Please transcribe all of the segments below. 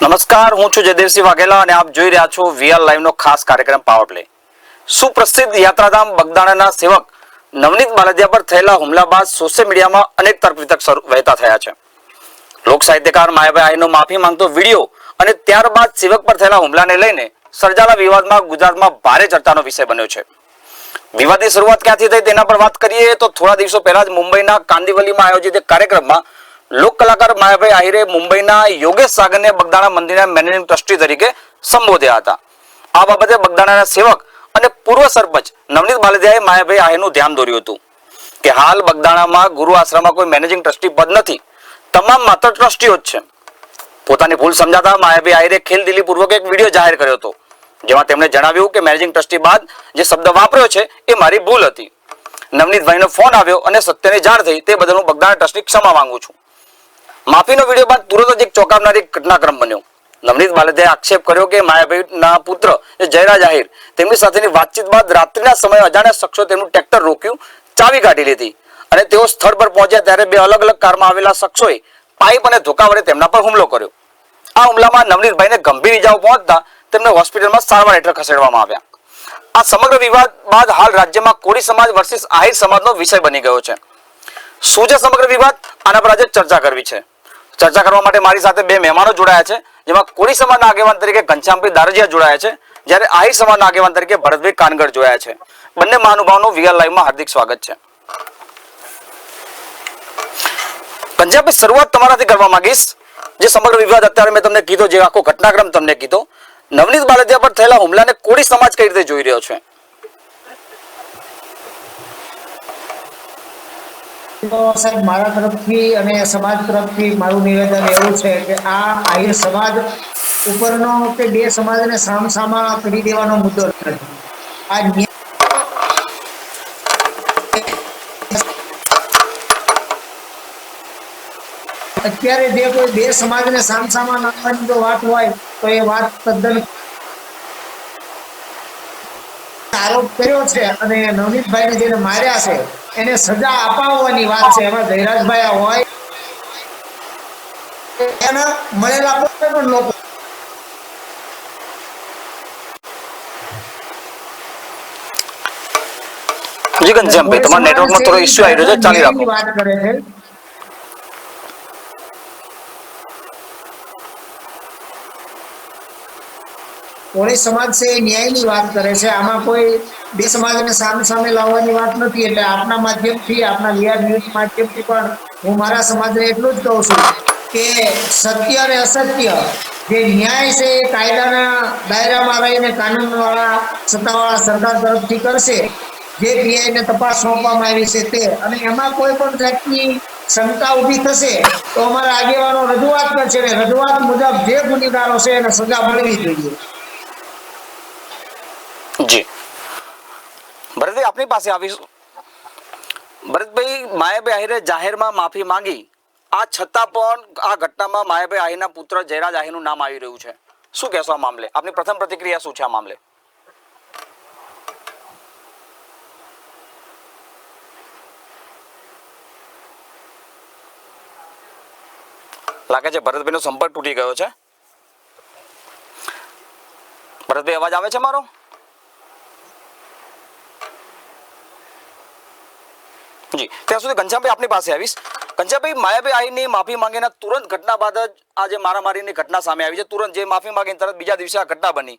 નમસ્કાર, હું છું જયદેવસિંહ વાઘેલા અને આપ જોઈ રહ્યા છો વીઆર લાઈવ નો ખાસ કાર્યક્રમ પાવર પ્લે સુપ્રસિદ્ધ યાત્રાધામ બગદાણાના સેવક નવનીત બાલદિયા પર થયેલા હુમલા બાદ સોશિયલ મીડિયામાં અનેક તર્ક વહેતા થયા છે. લોક સાહિત્યકાર માયાભાઈ આહીનો માફી માંગતો વીડિયો અને ત્યારબાદ સેવક પર થયેલા હુમલાને લઈને સર્જાયેલા વિવાદમાં ગુજરાતમાં ભારે ચર્ચાનો વિષય બન્યો છે. વિવાદની શરૂઆત ક્યાંથી થઈ તેના પર વાત કરીએ તો થોડા દિવસો પહેલા જ મુંબઈના કાંદિવલીમાં આયોજિત કાર્યક્રમમાં લોક કલાકાર માયાભાઈ આહિરે મુંબઈના યોગેશ સાગરને બગદાણા મંદિરના મેનેજિંગ ટ્રસ્ટી તરીકે સંબોધ્યા હતા. આ બાબતે બગદાણાના સેવક અને પૂર્વ સરપંચ નવનીત બાલદિયાએ માયાભાઈ આહિરનું ધ્યાન દોર્યું હતું કે હાલ બગદાણામાં ગુરુ આશ્રમમાં કોઈ મેનેજિંગ ટ્રસ્ટી પદ નથી. તમામ માત્ર ટ્રસ્ટીઓ જ છે. પોતાની ભૂલ સમજાતા માયાભાઈ આહિરે ખેલદિલીપૂર્વક એક વીડિયો જાહેર કર્યો હતો, જેમાં તેમણે જણાવ્યું કે મેનેજિંગ ટ્રસ્ટી બાદ જે શબ્દ વાપર્યો છે એ મારી ભૂલ હતી. નવનીતભાઈનો ફોન આવ્યો અને સત્યની જાણ થઈ તે બદલ હું બગદાણા ટ્રસ્ટની ક્ષમા માંગુ છું. માફીનો વીડિયો બાદ તુરંત જ એક ચોંકાવનારી ઘટનાક્રમ બન્યો. નવનીત બાલદે આક્ષેપ કર્યો કે માયાભાઈના પુત્ર જયરાજ આહિર, તેમની સાથેની વાતચીત બાદ રાત્રિના સમયે અજાણ્યા શખ્સો તેમનું ટ્રેક્ટર રોક્યું, ચાવી કાઢી લીધી અને તેઓ સ્થળ પર પહોંચ્યા ત્યારે બે અલગ અલગ કારમાં આવેલા શખ્સોએ પાઇપ અને ધોકા વડે તેમના પર હુમલો કર્યો. આ હુમલામાં નવનીતભાઈને ગંભીર ઇજાઓ પહોંચતા તેમને હોસ્પિટલમાં સારવાર હેઠળ ખસેડવામાં આવ્યા. આ સમગ્ર વિવાદ બાદ હાલ રાજ્યમાં કોળી સમાજ વર્સિસ આહિર સમાજનો વિષય બની ગયો છે. શું છે સમગ્ર વિવાદ? આના પર આજે ચર્ચા કરવી છે. ચર્ચા કરવા માટે મારી સાથે બે મહેમાનો જોડાયા છે, જેમાં કોળી સમાજના આગેવાન તરીકે ઘનશ્યામભાઈ દારજીયા જોડાયા છે, જ્યારે આહિર સમાજના આગેવાન તરીકે ભરતભાઈ કાનગર જોડાયા છે. બંને મહાનુભાવનું વીઆર લાઈવમાં હાર્દિક સ્વાગત છે. ઘનશ્યામભાઈ, શરૂઆત તમારાથી કરવા માંગીશ. જે સમગ્ર વિવાદ અત્યારે મેં તમને કીધો, જે આખો ઘટનાક્રમ તમને કીધો, નવનીત બાલદિયા પર થયેલા હુમલાને કોળી સમાજ કઈ રીતે જોઈ રહ્યો છે? સાહેબ, મારા તરફથી અને સમાજ તરફથી મારું નિવેદન એવું છે કે આ આહિર સમાજ ઉપરનો કે બે સમાજને સામસામા કરી દેવાનો મુદ્દો નથી. આ અત્યારે જે કોઈ બે સમાજને સામસામા નાખવાની જો વાત હોય, તો એ વાત તદ્દન આરોપ કર્યો છે અને નવનીતભાઈને જેને માર્યા છે એને સજા અપાવવાની વાત છે. એમાં ધૈરાજભાઈ હોય એના મળેલા પણ લોકો જી ઘનશ્યામભાઈ તમારા નેટવર્કમાં થોડો ઇશ્યુ આવી રહ્યો છે ચાલી રાખો. વાત કરે છે. કોળી સમાજ છે એ ન્યાયની વાત કરે છે. આમાં કોઈ બે સમાજને સામે સામે લાવવાની વાત નથી. એટલે આપના માધ્યમથી, આપના વિહાર ન્યૂઝ માધ્યમથી પણ હું મારા સમાજને એટલું જ કહું છું કે સત્ય અને અસત્ય જે ન્યાય છે એ કાયદાના દાયરામાં રહીને કાનૂનવાળા, સત્તાવાળા સરકાર તરફથી કરશે, જે પીઆઈને તપાસ સોંપવામાં આવી છે તે. અને એમાં કોઈ પણ જાતની શંકા ઊભી થશે તો અમારા આગેવાનો રજૂઆત કરશે અને રજૂઆત મુજબ જે ગુનેગારો છે એને સજા મળવી જોઈએ. જી. ભરતભાઈ, આપની પાસે આવીશું. ભરતભાઈ, માયાભાઈ આહિરે જાહેરમાં માફી માંગી. આ છતાં પણ આ ઘટનામાં માયાભાઈ આહિરના પુત્ર જયરાજ આહિરનું નામ આવી રહ્યું છે. શું કહેશો આ મામલે? આપની પ્રથમ પ્રતિક્રિયા શું છે આ મામલે? લાગે છે ભરતભાઈનો સંપર્ક તૂટી ગયો છે. ભરતભાઈ, અવાજ આવે છે મારો? જી. ત્યાં સુધી ઘનશ્યામભાઈ આપની પાસે આવીશ. ઘનશ્યામભાઈ માયાભાઈ આઈની માફી માંગીના તુરંત ઘટના બાદ જ આ જે મારામારીની ઘટના સામે આવી છે, તુરંત જે માફી માંગીને તરત બીજા દિવસે આ ઘટના બની.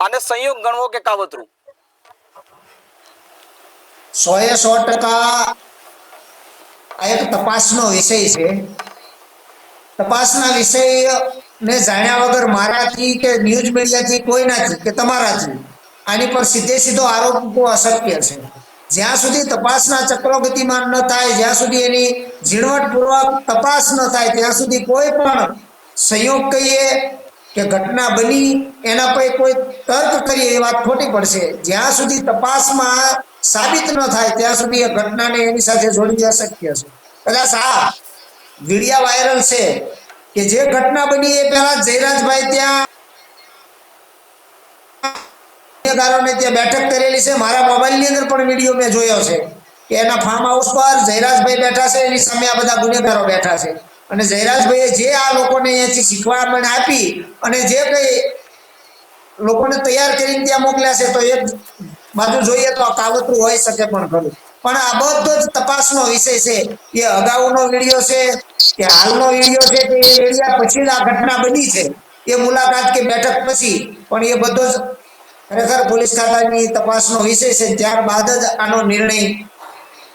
આને સંયોગ ગણવો કે કાવતરું? સો એ સો ટકા આ એક તપાસનો વિષય છે. તપાસના વિષય ને જાણ્યા વગર મારાથી કે ન્યૂઝ મીડિયાથી કોઈનાથી કે તમારાથી, આની પર સીધે સીધો આરોપ મૂકવો અશક્ય છે. જ્યાં સુધી તપાસના ચક્રો ગતિમાન ન થાય, જ્યાં સુધી એની ઝીણવટપૂર્વક તપાસ ન થાય, ત્યાં સુધી કોઈ પણ સંયોગ કહીએ કે ઘટના બની, એના પર કોઈ તર્ક કરીએ, એ વાત ખોટી પડશે. જ્યાં સુધી તપાસમાં સાબિત ન થાય, ત્યાં સુધી એ ઘટનાને એની સાથે જોડવી અશક્ય છે. કદાચ આ વિડિયા વાયરલ છે કે જે ઘટના બની એ પહેલા જયરાજભાઈ ત્યાં ગુનેગારોને ત્યાં બેઠક કરેલી છે. મારા મોબાઈલની અંદર પણ વીડિયો મેં જોયો છે કે એના ફાર્મ હાઉસ પર જયરાજભાઈ બેઠા છે. એની સામે આ બધા ગુનેગારો બેઠા છે. અને જયરાજભાઈએ જે આ લોકોને અહીંયાથી શીખવામણ આપી અને જે કંઈ લોકોને તૈયાર કરીને ત્યાં મોકલ્યા છે, તો એક બાજુ જોઈએ તો આ કાવતરું હોઈ શકે પણ ખરું. પણ આ બધો જ તપાસનો વિષય છે. એ અગાઉનો વીડિયો છે, કે હાલનો વીડિયો છે કે એ વિડીયા પછી આ ઘટના બની છે. એ મુલાકાત કે બેઠક પછી, પણ એ બધો જ ખરેખર પોલીસ ખાતાની તપાસનો વિષય છે, ત્યારબાદ જ આનો નિર્ણય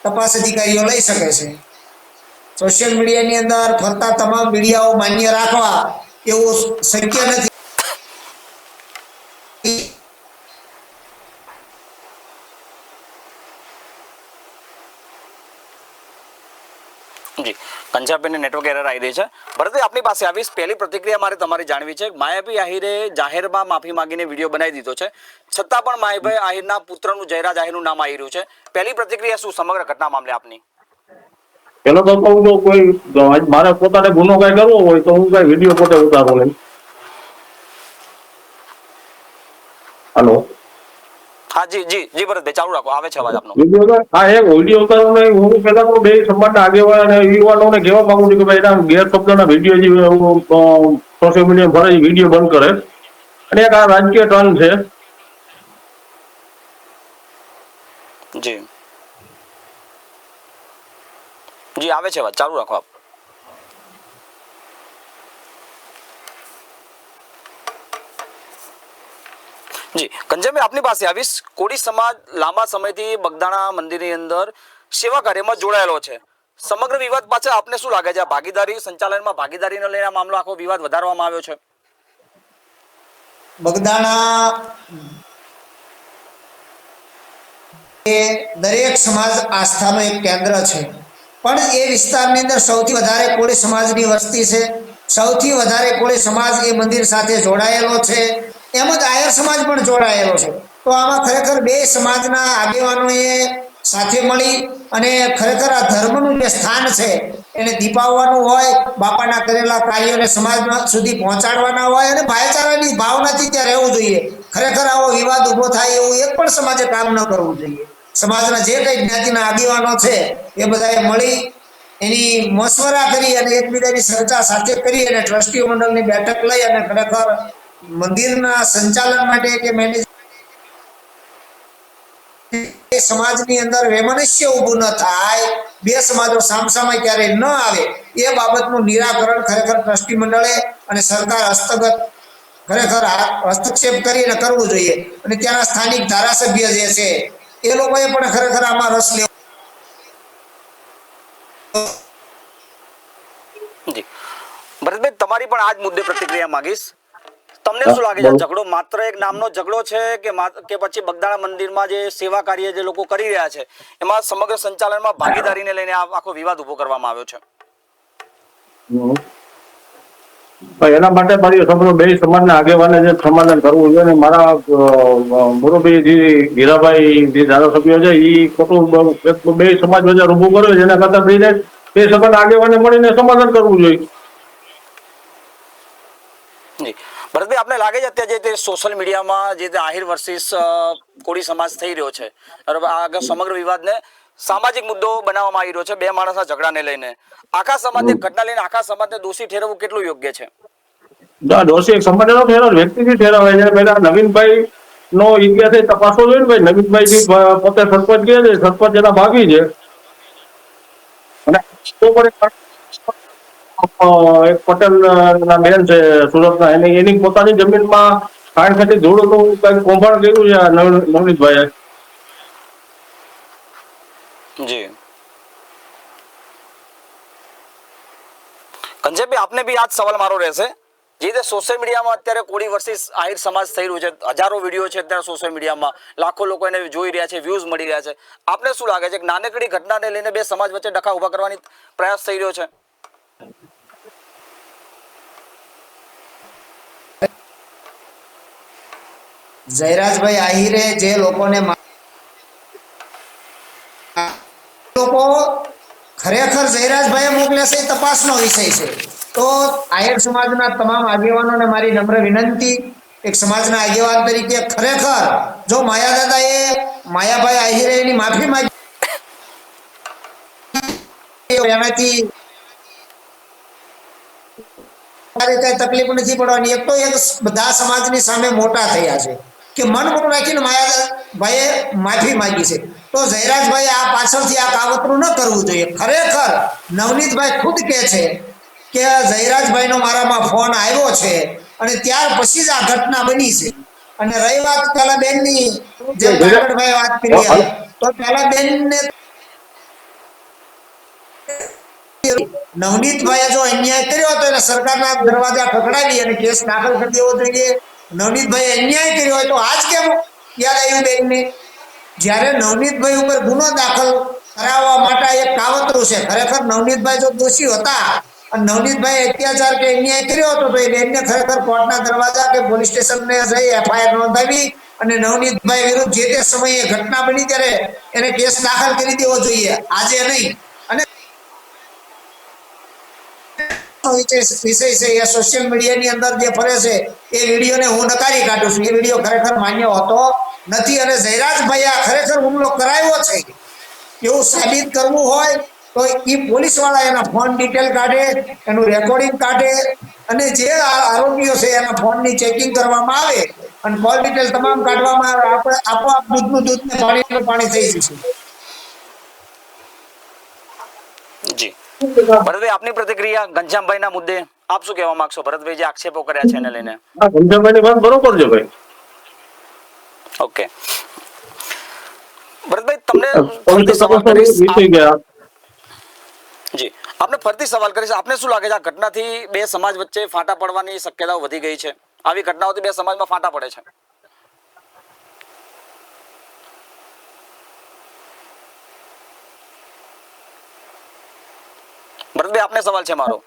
તપાસ અધિકારીઓ લઈ શકે છે. સોશિયલ મીડિયાની અંદર ફરતા તમામ મીડિયાઓ માન્ય રાખવા એવું શક્ય નથી. જી પંજાબીને નેટવર્ક એરર આવી રહી છે. ભરતભાઈ, આપની પાસે આવીશ. પહેલી પ્રતિક્રિયા મારે તમારી જાણવી છે. માયાભાઈ આહિરે જાહેરમાં માફી માંગીને વીડિયો બનાવી દીધો છે. છતાં પણ માયાભાઈ આહિરના પુત્રનું જયરાજ આહિરનું નામ આવી રહ્યું છે. પહેલી પ્રતિક્રિયા શું? સમગ્ર ઘટના મામલે આપની. પેલો તો કહું તો કોઈ મારે પોતાને ગુનો કઈ કરવો હોય તો હું કઈ વીડિયો પોતે ઉતારું નહીં હાલો. હા જી જી જી ભરતભાઈ ચાલુ રાખો. આવે છે અવાજ આપનો. હા વીડિયો ઉતારવું નહીં હું પેલા તો બે સમાજના આગેવાન અને યુવાનોને કહેવા માંગુ છું કે ભાઈ એના ગેરશબ્દના વીડિયો જે સોશિયલ મીડિયા ભરે વીડિયો બંધ કરે. અને એક આ રાજકીય ટર્ન છે. જી. જી આવે છે અવાજ. ચાલુ રાખો આપ. જી કંજમભાઈ આપની પાસે આવીશ. કોળી સમાજ લાંબા સમયથી બગદાણા મંદિરની અંદર સેવા કાર્યમાં જોડાયેલો છે. સમગ્ર વિવાદ પાછળ આપને શું લાગે છે? ભાગીદારી સંચાલનમાં ભાગીદારીને લઈને મામલો આખો વિવાદ વધારવામાં આવ્યો છે? બગદાણા એ દરેક સમાજ આસ્થાનું એક કેન્દ્ર છે. પણ એ વિસ્તારની અંદર સૌથી વધારે કોળી સમાજની વસ્તી છે. સૌથી વધારે કોળી સમાજ એ મંદિર સાથે જોડાયેલો છે. એમ જ આયર સમાજ પણ જોડાયેલો છે. તો આમાં ખરેખર બે સમાજના આગેવાનોએ સાથે મળી અને ખરેખર આ ધર્મનું જે સ્થાન છે, એને દીપાવવાનું હોય, બાપાના કરેલા કાર્યોને સમાજમાં સુધી પહોંચાડવાના હોય અને ભાઈચારાની ભાવનાથી ત્યાં રહેવું જોઈએ. ખરેખર આવો વિવાદ ઊભો થાય એવું એક પણ સમાજે કામ ન કરવું જોઈએ. સમાજના જે કંઈ જ્ઞાતિના આગેવાનો છે, એ બધાએ મળી એની મશવરા કરી અને એકબીજાની ચર્ચા સાથે કરી અને ટ્રસ્ટીઓ મંડળની બેઠક લઈ અને ખરેખર મંદિરના સંચાલન માટે કે મેનેજ સમાજની અંદર વેમનસ્ય ઊભું ન થાય, બે સમાજો સામસામે ક્યારેય ન આવે, એ બાબતનું નિરાકરણ ખરેખર ટ્રસ્ટી મંડળે અને સરકાર હસ્તગત ખરેખર હસ્તક્ષેપ કરીને કરવું જોઈએ. અને ત્યાંના સ્થાનિક ધારાસભ્ય જે છે, એ લોકોએ પણ ખરેખર આમાં રસ લેવો જી. ભરતભાઈ, તમારી પણ આ જ મુદ્દે પ્રતિક્રિયા માંગીશ. તમને શું લાગે છે? ઝઘડો માત્ર એક નામનો ઝઘડો છે કે કે પછી બગદાણા મંદિરમાં જે સેવા કાર્ય જે લોકો કરી રહ્યા છે એમાં સમગ્ર સંચાલનમાં ભાગીદારીને લઈને આ આખો વિવાદ ઊભો કરવામાં આવ્યો છે? એના માટે મારી સમજો બે સમાજના આગેવાને જે સમાધાન કરવું જોઈએ અને મારા અ, મુરબ્બી જે હીરાભાઈ જે ધારાસભ્યો છે એ ખોટું બે સમાજ વચ્ચે ઊભું કર્યો છે એના કરતા બે સમાજ આગેવાને મળીને સમાધાન કરવું જોઈએ જી ભરતભાઈ આપને લાગે છે અત્યારે જે તે સોશિયલ મીડિયામાં જે તે આહિર વર્સિસ કોળી સમાજ થઈ રહ્યો છે બરાબર? આ સમગ્ર વિવાદને સામાજિક મુદ્દો બનાવવામાં આવી રહ્યો છે બે માણસના ઝઘડાને લઈને. આખા સમાજને ઘટના લઈને આખા સમાજને દોષી ઠેરવવું કેટલું યોગ્ય છે? દોષી એક સમાજ નો ઠેરાવ વ્યક્તિથી ઠેરાવે છે. પેલા નવીનભાઈ નો ઇતિહાસ તપાસો જોઈએ ને ભાઈ નવીનભાઈ પોતે સરપંચ ગયા છે સરપંચ એના ભાગી છે. અને તો પણ એક પટેલ ના બેન છે, સુરતના. એની એની પોતાની જમીનમાં ખાણ ખાતી ધૂળનું કઈ કૌભાંડ કર્યું છે નવનીતભાઈએ જી. કંજયભાઈ આપને બી આ સવાલ મારો રહેશે. જે રીતે સોશિયલ મીડિયામાં અત્યારે કોળી વર્ષિસ આહિર સમાજ થઈ રહ્યું છે, હજારો વીડિયો છે અત્યારે સોશિયલ મીડિયામાં લાખો લોકો એને જોઈ રહ્યા છે વ્યૂઝ મળી રહ્યા છે. આપને શું લાગે છે કે નાનકડી ઘટનાને લઈને બે સમાજ વચ્ચે ડખા ઊભા કરવાની પ્રયાસ થઈ રહ્યો છે? જયરાજભાઈ આહિરે જે લોકોને લોકો ખરેખર જયરાજભાઈ મોકલ્યા છે તપાસનો વિષય છે. તો આહિર સમાજના તમામ આગેવાનોને મારી નમ્ર વિનંતી, એક સમાજના આગેવાન તરીકે ખરેખર જો માયા દાદાએ માયાભાઈ આહિરે એની માફી માંગી એનાથી તકલીફ નથી પડવાની. એક તો એક બધા સમાજની સામે મોટા થયા છે. કે મન મોટું રાખીને માયાભાઈએ માફી માંગી છે. તો જયરાજભાઈ આ પાછળથી આ કાવતરું ન કરવું જોઈએ. ખરેખર નવનીતભાઈ ખુદ કહે છે કે જયરાજભાઈનો મારામાં ફોન આવ્યો છે અને ત્યાર પછી જ આ ઘટના બની છે. અને રહી વાત પેલા બેનની જે ભાઈ વાત કરી તો પેલા બેનને નવનીતભાઈએ જો અન્યાય કર્યો હતો એને સરકારના દરવાજા ખખડાવી અને કેસ દાખલ કરી દેવો જોઈએ. નવનીતભાઈએ અન્યાય કર્યો હોય તો આજ કેમ યાદ આવ્યું બેનને? જ્યારે નવનીતભાઈ ઉપર ગુનો દાખલ કરાવવા માટે એક કાવતરું છે, ખરેખર નવનીતભાઈ જો દોષી હતા અને નવનીતભાઈ અત્યાચાર કે અન્યાય કર્યો હતો, તો એ બેનને ખરેખર કોર્ટના દરવાજા કે પોલીસ સ્ટેશનને જઈ એફઆઈઆર નોંધાવી અને નવનીતભાઈ વિરુદ્ધ જે તે સમયે ઘટના બની ત્યારે એને કેસ દાખલ કરી દેવો જોઈએ. આજે નહીં. અને વિષય છે, એ સોશિયલ મીડિયાની અંદર જે ફરે છે, એ વિડીયોને હું નકારી કાઢું છું. એ વીડિયો ખરેખર માન્ય હતો નથી અને જયરાજભાઈ આ ખરેખર હુમલો કરાયો છે. એવું સાબિત કરવું હોય તો એ પોલીસ એના ફોન ડિટેલ કાઢે, એનું રેકોર્ડિંગ કાઢે અને જે આરોપીઓ છે, એના ફોનની ચેકિંગ કરવામાં આવે અને કોલ ડિટેલ તમામ કાઢવામાં આવે આપણે આપોઆપ દૂધનું દૂધ ને પાણીનું પાણી થઈ જશે. જી. ભરતભાઈ આપની પ્રતિક્રિયા ઘનશ્યામભાઈના મુદ્દે આપ શું કહેવા માંગશો? ભરતભાઈ જે આક્ષેપો કર્યા છે એને લઈને. આ ઘનશ્યામભાઈની વાત બરોબર છે ભાઈ. ઓકે. ભરતભાઈ તમને સવાલ કરીશ. જી. આપને ફરતી સવાલ કરીશ. આપને શું લાગે છે આ ઘટનાથી બે સમાજ વચ્ચે ફાટા પડવાની શક્યતાઓ વધી ગઈ છે? આવી ઘટનાઓથી બે સમાજમાં ફાટા પડે છે. ભરતભાઈ આપને સવાલ છે મારો.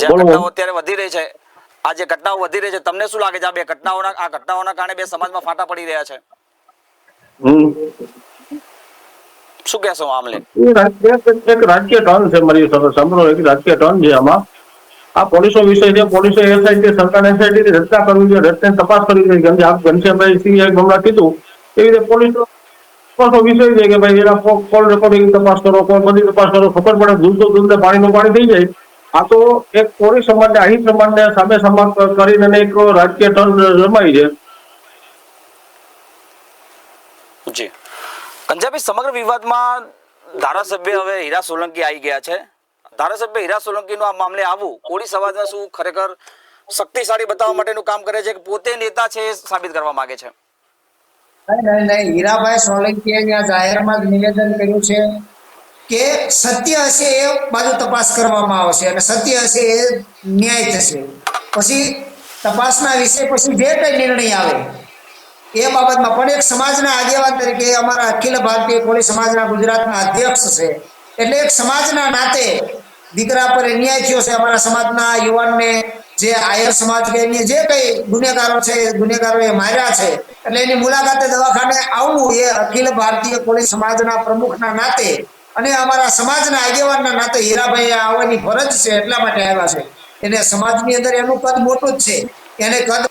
જે ઘટનાઓ અત્યારે વધી રહી છે આ જે ઘટનાઓ વધી રહી છે તમને શું લાગે છે? આ બે ઘટનાઓના આ ઘટનાઓના કારણે બે સમાજમાં ફાટા પડી રહ્યા છે? શું કહેશો આમલે રાજકીય ટર્ન છે મારી સાંભળો એક રાજકીય ટર્ન છે આમાં. આ પોલીસો વિષય છે પોલીસો એસઆઈટી સરકાર એસઆઈટી રચના કરવી જોઈએ રચના તપાસ કરવી જોઈએ. કેમ કે આપ ઘનશ્યામભાઈ સિંહ હમણાં કીધું એવી રીતે પોલીસો તપાસનો વિષય છે કે ભાઈ એના કોલ રેકોર્ડિંગ તપાસ કરો કોલ બધી તપાસ કરો ખબર પડે ધૂલતો ધૂલતે પાણીનું પાણી થઈ જાય. આ તો એક કોરી સમાજને આહિર સમાજને સામે સમાન કરીને એક રાજકીય ટર્ન રમાય છે. જી. પંજાબી સમગ્ર વિવાદમાં ધારાસભ્ય હવે હીરા સોલંકી આવી ગયા છે. ધારાસભ્ય હીરા સોલંકીનું આ મામલે આવવું કોળી સમાજમાં શું ખરેખર શક્તિશાળી બતાવવા માટેનું કામ કરે છે કે પોતે નેતા છે એ સાબિત કરવા માંગે છે? નહીં નહીં હીરાભાઈ સોલંકીએ ત્યાં જાહેરમાં જ નિવેદન કર્યું છે કે સત્ય હશે એ બાજુ તપાસ કરવામાં આવશે અને સત્ય હશે એ ન્યાય થશે. પછી તપાસના વિશે પછી જે કંઈ નિર્ણય આવે એ બાબતમાં પણ એક સમાજના આગેવાન તરીકે અમારા અખિલ ભારતીય કોળી સમાજના ગુજરાતના અધ્યક્ષ છે. એટલે એક સમાજના નાતે દીકરા પર ન્યાય થયો છે. અમારા સમાજના યુવાનને જે આયર સમાજ કે એની જે કઈ ગુનેગારો છે, એ ગુનેગારોએ માર્યા છે, એટલે એની મુલાકાતે દવાખાને આવવું એ અખિલ ભારતીય કોળી સમાજના પ્રમુખના નાતે અને અમારા સમાજના આગેવાનના નાતે હીરાભાઈ આવવાની ફરજ છે એટલા માટે આવ્યા છે. એને સમાજની અંદર એનું કદ મોટું જ છે. એને કદ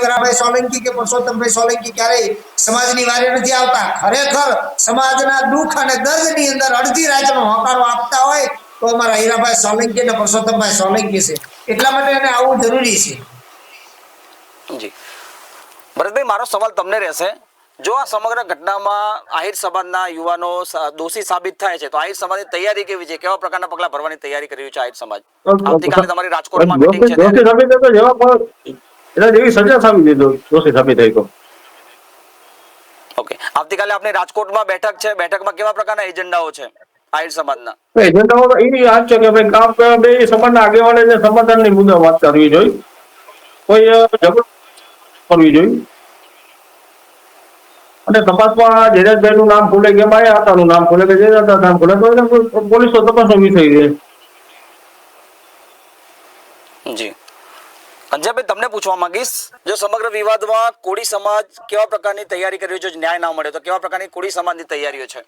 હીરાભાઈ સોલંકી કે પરસોત્તમભાઈ સોલંકી ક્યારેય સમાજની વારે નથી આવતા. ખરેખર સમાજના દુઃખ અને દર્દની અંદર અડધી રાતનો હોકારો આપતા હોય તો અમારા હીરાભાઈ સોલંકી અને પરસોત્તમભાઈ સોલંકી છે. એટલા માટે એને આવવું જરૂરી છે. જી. ભરતભાઈ મારો સવાલ તમને રહેશે. જો આ સમગ્ર ઘટનામાં આહિર સમાજના યુવાનો દોષી સાબિત થાય છે તો આહિર સમાજની તૈયારી કેવી છે? કેવા પ્રકારના પગલા ભરવાની તૈયારી કરી રહ્યું છે આહિર સમાજ? આવતીકાલે તમારી રાજકોટમાં મીટિંગ છે. દોષી સાબિત થાય તો જેવા પણ એના જેવી સજા થવી દીધો દોષી સાબિત થઈ તો. ઓકે. આવતીકાલે આપની રાજકોટમાં બેઠક છે. બેઠકમાં કેવા પ્રકારના એજન્ડાઓ છે? આહિર સમાજના એજન્ડાઓ છે કે ભાઈ કામ બે સમાજના આગેવાને જે સમાધાનની મુદ્દે વાત કરવી જોઈએ. કોઈ ઝઘડો કરવી જોઈએ. અને તપાસમાં જયરાજભાઈ નું નામ ખુલે કે માયા હતાનું નામ ખુલે કે જયરાજ નામ ખુલે તો એને પોલીસ તો તપાસનો વિષય છે. જી. પંજાબભાઈ તમને પૂછવા માંગીશ જો સમગ્ર વિવાદમાં કોળી સમાજ કેવા પ્રકારની તૈયારી કરી રહ્યો છે? ન્યાય ના મળે તો કેવા પ્રકારની કોળી સમાજની તૈયારીઓ છે?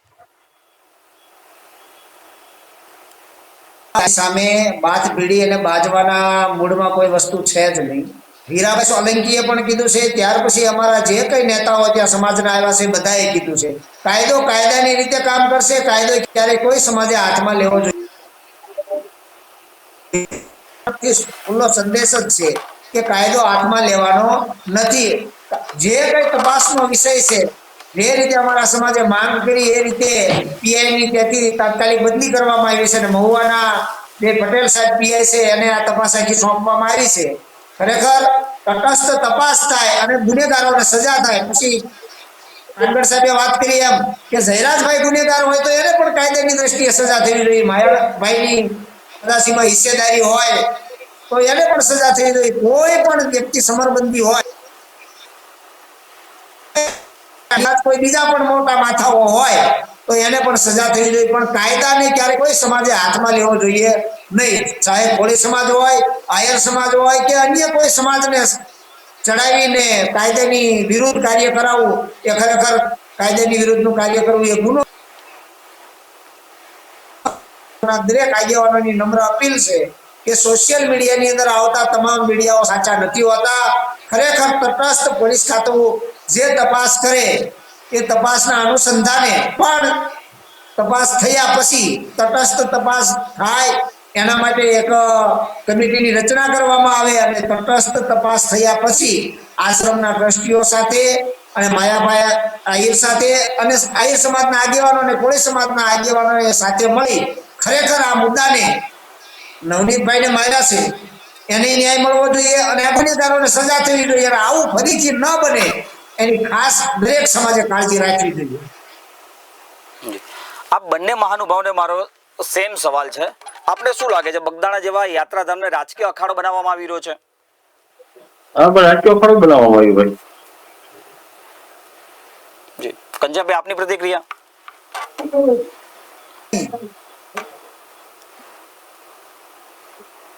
સામે બાત પીડી અને બાજવાના મૂળમાં કોઈ વસ્તુ છે જ નહીં. હીરાભાઈ સોલંકીએ પણ કીધું છે, ત્યાર પછી અમારા જે કઈ નેતાઓ ત્યાં સમાજના આવ્યા છે બધાએ કીધું છે. કાયદો કાયદાની રીતે કામ કરશે, કાયદો ક્યારે કોઈ સમાજે હાથમાં લેવો જોઈએ. ખુલ્લો સંદેશ જ છે કે કાયદો હાથમાં લેવાનો નથી. જે કઈ તપાસનો વિષય છે જે રીતે અમારા સમાજે માંગ કરી, એ રીતે પીઆઈ ની ત્યાંથી તાત્કાલિક બદલી કરવામાં આવી છે અને મહુવાના જે પટેલ સાહેબ પીઆઈ છે, એને આ તપાસ આખી સોંપવામાં આવી છે. ખરેખર તટસ્થ તપાસ થાય અને ગુનેગારોને સજા થાય. પછી કાનગડ સાહેબે વાત કરી એમ કે જયરાજભાઈ ગુનેગાર હોય તો એને પણ કાયદાની દ્રષ્ટિએ સજા થવી જોઈએ માયાભાઈની કદાચીમાં હિસ્સેદારી હોય તો એને પણ સજા થઈ જોઈએ કોઈ પણ વ્યક્તિ સમરબંધી હોય કદાચ કોઈ બીજા પણ મોટા માથાઓ હોય, તો એને પણ સજા થઈ જોઈએ. પણ કાયદાને ક્યારે કોઈ સમાજે હાથમાં લેવો જોઈએ નહીં. ચાહે કોળી સમાજ હોય, આયર સમાજ હોય કે અન્ય કોઈ સમાજને ચડાવીને કાયદાની વિરુદ્ધ કાર્ય કરાવવું, એ ખરેખર કાયદાની વિરુદ્ધનું કાર્ય કરવું એ ગુનો. દરેક આગેવાનોની નમ્ર અપીલ છે કે સોશિયલ મીડિયાની અંદર આવતા તમામ મીડિયાઓ સાચા નથી હોતા. ખરેખર તટસ્થ પોલીસ ખાતું જે તપાસ કરે એ તપાસના અનુસંધાને પણ તપાસ થયા પછી તટસ્થ તપાસ થાય, એના માટે એક કમિટીની રચના કરવામાં આવે અને તટસ્થ તપાસ થયા પછી આશ્રમના ટ્રસ્ટીઓ સાથે અને માયાભાઈ આહિર સાથે અને આહિર સમાજના આગેવાનો અને કોળી સમાજના આગેવાનો સાથે મળી ખરેખર આ મુદ્દાને નવનીતભાઈને માર્યા છે. એને ન્યાય મળવો જોઈએ અને ગુનેગારોને સજા થવી જોઈએ આવું ફરીથી ન બને એની ખાસ દરેક સમાજે કાળજી રાખવી જોઈએ. આ બંને મહાનુભાવને મારો સેમ સવાલ છે. આપને શું લાગે છે બગદાણા જેવા યાત્રાધામને રાજકીય અખાડો બનાવવામાં આવી રહ્યો છે? હા પણ રાજકીય અખાડો બનાવવામાં આવ્યો ભાઈ. જી. કંજાભાઈ આપની પ્રતિક્રિયા?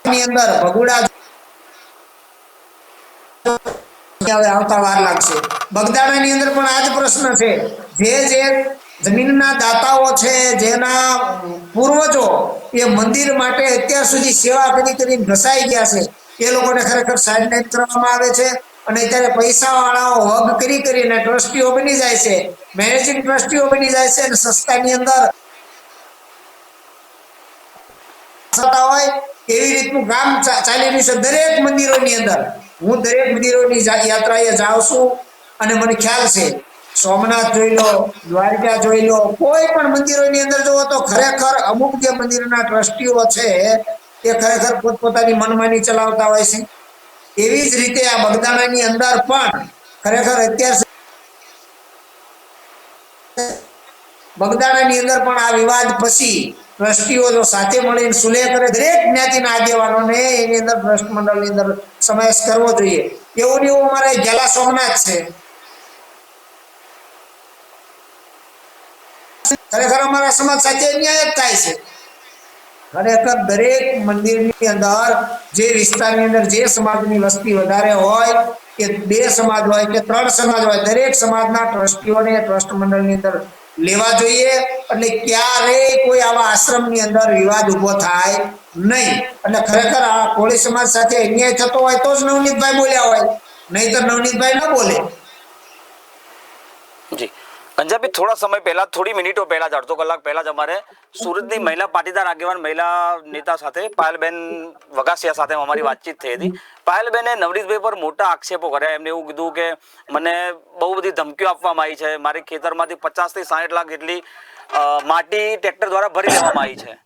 ની અંદર ભગુડા આવતા વાર લાગશે. બગદાણાની અંદર પણ આ જ પ્રશ્ન છે. જે જે જમીનના દાતાઓ છે, જેના પૂર્વજો એ મંદિર માટે અત્યાર સુધી સેવા કરી કરીને ઘસાઈ ગયા છે, એ લોકોને ખરેખર સાઇડલાઇન કરવામાં આવે છે અને અત્યારે પૈસા વાળાઓ હગ કરી કરીને ટ્રસ્ટીઓ બની જાય છે, મેનેજિંગ ટ્રસ્ટીઓ બની જાય છે અને સંસ્થાની અંદર થતા હોય એવી રીતનું કામ ચાલી રહ્યું છે દરેક મંદિરોની અંદર. હું દરેક મંદિરોની યાત્રાએ જાઉં છું અને મને ખ્યાલ છે, સોમનાથ જોઈ લો, દ્વારિકા જોઈ લો, કોઈ પણ મંદિરોની અંદર જોવો તો ખરેખર અમુક જે મંદિરના ટ્રસ્ટીઓ છે, એ ખરેખર પોતપોતાની મનમાની ચલાવતા હોય છે. એવી જ રીતે આ બગદાણાની અંદર પણ ખરેખર અત્યાર બગદાણાની અંદર પણ આ વિવાદ પછી ટ્રસ્ટીઓ જો સાથે મળીને સુલેહ કરે, દરેક જ્ઞાતિના આગેવાનોને એની અંદર ટ્રસ્ટ મંડળની અંદર સમાવેશ કરવો જોઈએ. એવું ને એવું અમારે ગેલા સોમનાથ છે. ખરેખર અમારા સમાજ સાથે અન્યાય જ થાય છે. ખરેખર દરેક મંદિરની અંદર જે વિસ્તારની અંદર જે સમાજની વસ્તી વધારે હોય, કે બે સમાજ હોય, કે ત્રણ સમાજ હોય, દરેક સમાજના ટ્રસ્ટીઓને ટ્રસ્ટ મંડળની અંદર લેવા જોઈએ. એટલે ક્યારેય કોઈ આવા આશ્રમની અંદર વિવાદ ઊભો થાય નહીં. એટલે ખરેખર આ કોળી સમાજ સાથે અન્યાય થતો હોય તો જ નવનીતભાઈ બોલ્યા હોય. નહીં તો નવનીતભાઈ ન બોલે. કંજાભાઈ થોડા સમય પહેલા, થોડી મિનિટો પહેલા જ, અડધો કલાક પહેલા જ અમારે સુરતની મહિલા પાટીદાર આગેવાન મહિલા નેતા સાથે પાયલબેન વગાસિયા સાથે અમારી વાતચીત થઈ હતી. પાયલબેને નવરીતભાઈ પર મોટા આક્ષેપો કર્યા. એમને એવું કીધું કે, મને બહુ બધી ધમકીઓ આપવામાં આવી છે. મારી ખેતરમાંથી પચાસથી સાઠ લાખ જેટલી માટી ટ્રેક્ટર દ્વારા ભરી લેવામાં આવી છે.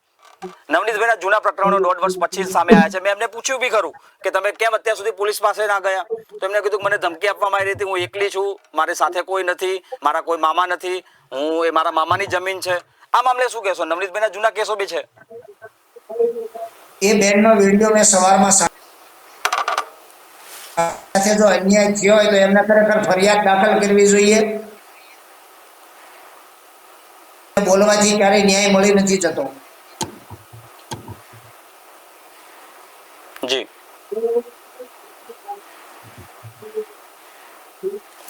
નવનીતભાઈના જૂના પ્રકરણો દોઢ વર્ષ પછી સામે આવ્યા છે. મેં એમને પૂછ્યું બી ખરું કે તમે કેમ અત્યાર સુધી પોલીસ પાસે ના ગયા? તો એમને કીધું મને ધમકી આપવામાં આવી હતી. હું એકલી છું. મારી સાથે કોઈ નથી. મારા કોઈ મામા નથી. હું એ મારા મામાની જમીન છે. આ મામલે શું કહેશો? નવનીતભાઈના જૂના કેસો બી છે. એ બેનનો વીડિયો મેં સવારમાં સાથે જો અન્યાય થયો હોય તો એમને ખરેખર ફરિયાદ દાખલ કરવી જોઈએ. બોલવાથી ક્યારેય ન્યાય મળી નથી જતો. જી.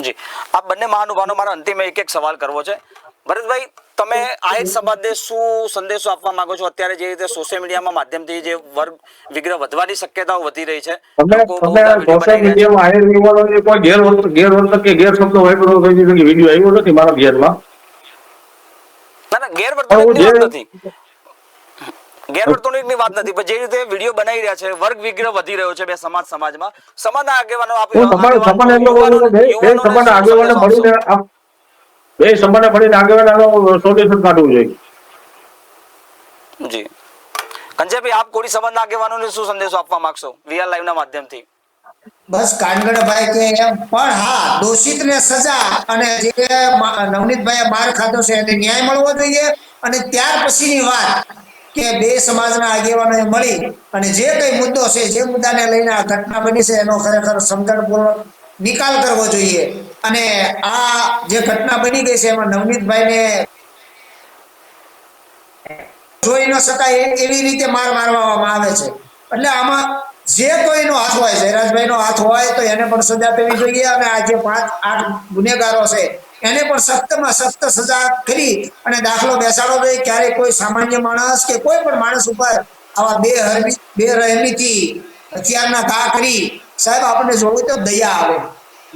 જી. આ બંને મહાનુભાવનો મારો અંતિમ એક એક સવાલ કરવો છે. ભરતભાઈ તમે આ એક સમાજને શું સંદેશો આપવા માંગો છો. અત્યારે જે રીતે સોશિયલ મીડિયામાં માધ્યમથી જે વર્ગ વિગ્રહ વધવાની શક્યતાઓ વધી રહી છે સોશિયલ. મીડિયામાં આયર કોઈ કે ગેરશબ્દો આવ્યો નથી મારા ઘેરમાં. ના ના ગેરવર્તન નથી. ગેરવર્તણૂકની વાત નથી પણ જે રીતે વીડિયો બનાવી રહ્યા છે વર્ગ વિગ્રહ વધી રહ્યો છે બે સમાજ સમાજમાં સમાજના આગેવાનો બે સમાજના મળીને આ- બે સમાજને મળીને આગેવાને સોલ્યુશન કાઢવું જોઈએ. જી. કંજેભાઈ આપ કોડી સમાજના આગેવાનોને શું સંદેશો આપવા માંગશો? વીઆર લાઈવ ના માધ્યમથી. બસ કાનગડભાઈ કે એમ પણ હા દોષિતને સજા અને જે નવનીતભાઈએ માર ખાધો છે એને ન્યાય મળવો જોઈએ અને ત્યાર પછીની વાત કે બે સમાજના આગેવાનોએ મળી અને જે કઈ મુદ્દો છે, જે મુદ્દાને લઈને આ ઘટના બની છે, એનો ખરેખર સમજણપૂર્વક નિકાલ કરવો જોઈએ. અને આ જે ઘટના બની ગઈ છે, એમાં નવનીતભાઈને જોઈ ન શકાય એવી રીતે માર મારવામાં આવે છે. એટલે આમાં જે કોઈનો હાથ હોય, જયરાજભાઈનો હાથ હોય, તો એને પણ સજા થવી જોઈએ. અને આ જે પાંચ આઠ ગુનેગારો છે એને પણ સખ્તમાં સખ્ત સજા કરી અને દાખલો બેસાડો ભાઈ. ક્યારે કોઈ સામાન્ય માણસ કે કોઈ પણ માણસ ઉપર આવા બે હરમી બે રહેમીથી હથિયારના ઘા કરી, સાહેબ, આપણને જોવું તો દયા આવે.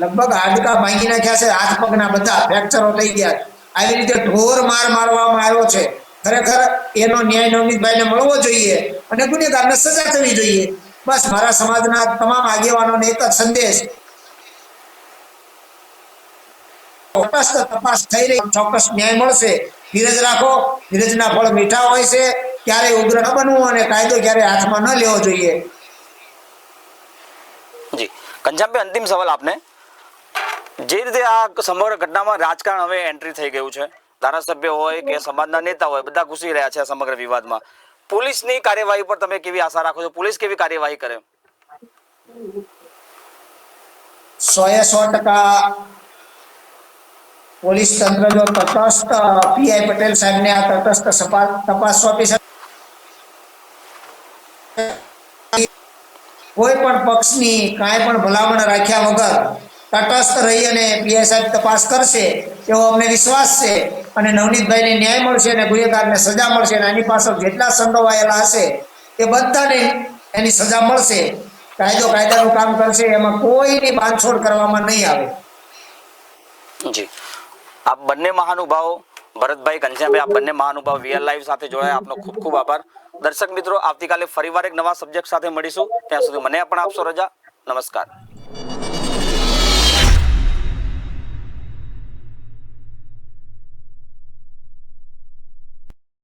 લગભગ હાડકા ભાંગી નાખ્યા છે, હાથ પગના બધા ફ્રેક્ચરો થઈ ગયા આવી રીતે ઢોર માર મારવામાં આવ્યો છે. ખરેખર એનો ન્યાય નવનીતભાઈને મળવો જોઈએ અને ગુનેગારને સજા થવી જોઈએ. બસ મારા સમાજના તમામ આગેવાનોને એક જ સંદેશ. ચોક્કસ તપાસ થઈ રહી ચોક્કસ ન્યાય મળશે. ધીરજ રાખો ધીરજના ફળ મીઠા હોય છે ક્યારેય ઉગ્ર ન બનવું અને કાયદો ક્યારે હાથમાં ન લેવો જોઈએ. જી. કંજામભાઈ અંતિમ સવાલ આપને. જે રીતે આ સમગ્ર ઘટનામાં રાજકારણ હવે એન્ટ્રી થઈ ગયું છે. ધારાસભ્ય હોય કે સમાજના નેતા હોય બધા ઘૂસી રહ્યા છે આ સમગ્ર વિવાદમાં. પોલીસની કાર્યવાહી પર તમે કેવી આશા રાખો છો? પોલીસ કેવી કાર્યવાહી કરે? સો એ સો ટકા પોલીસ તંત્ર જો તટસ્થ, પીઆઈ પટેલ સાહેબને આ તટસ્થ તપાસ સોંપી કોઈ પણ પક્ષની કાંઈ પણ ભલામણ રાખ્યા વગર તટસ્થ રહી અને પીઆઈ સાહેબ તપાસ કરશે, એવો અમને વિશ્વાસ છે. અને નવનીતભાઈને ન્યાય મળશે અને ગુનેગારને સજા મળશે અને આની પાછળ જેટલા સંડોવાયેલા હશે, એ બધાને એની સજા મળશે. કાયદો કાયદાનું કામ કરશે, એમાં કોઈની બાંધછોડ કરવામાં નહીં આવે. જી. આપ બંને મહાનુભાવો, ભરતભાઈ કંજાભાઈ આપ બંને મહાનુભાવ વીઆર લાઈવ સાથે જોડાયા. આપનો ખૂબ ખૂબ આભાર. દર્શક મિત્રો, આવતીકાલે ફરીવાર એક નવા સબ્જેક્ટ સાથે મળીશું. ત્યાં સુધી મને પણ આપશો રજા. નમસ્કાર.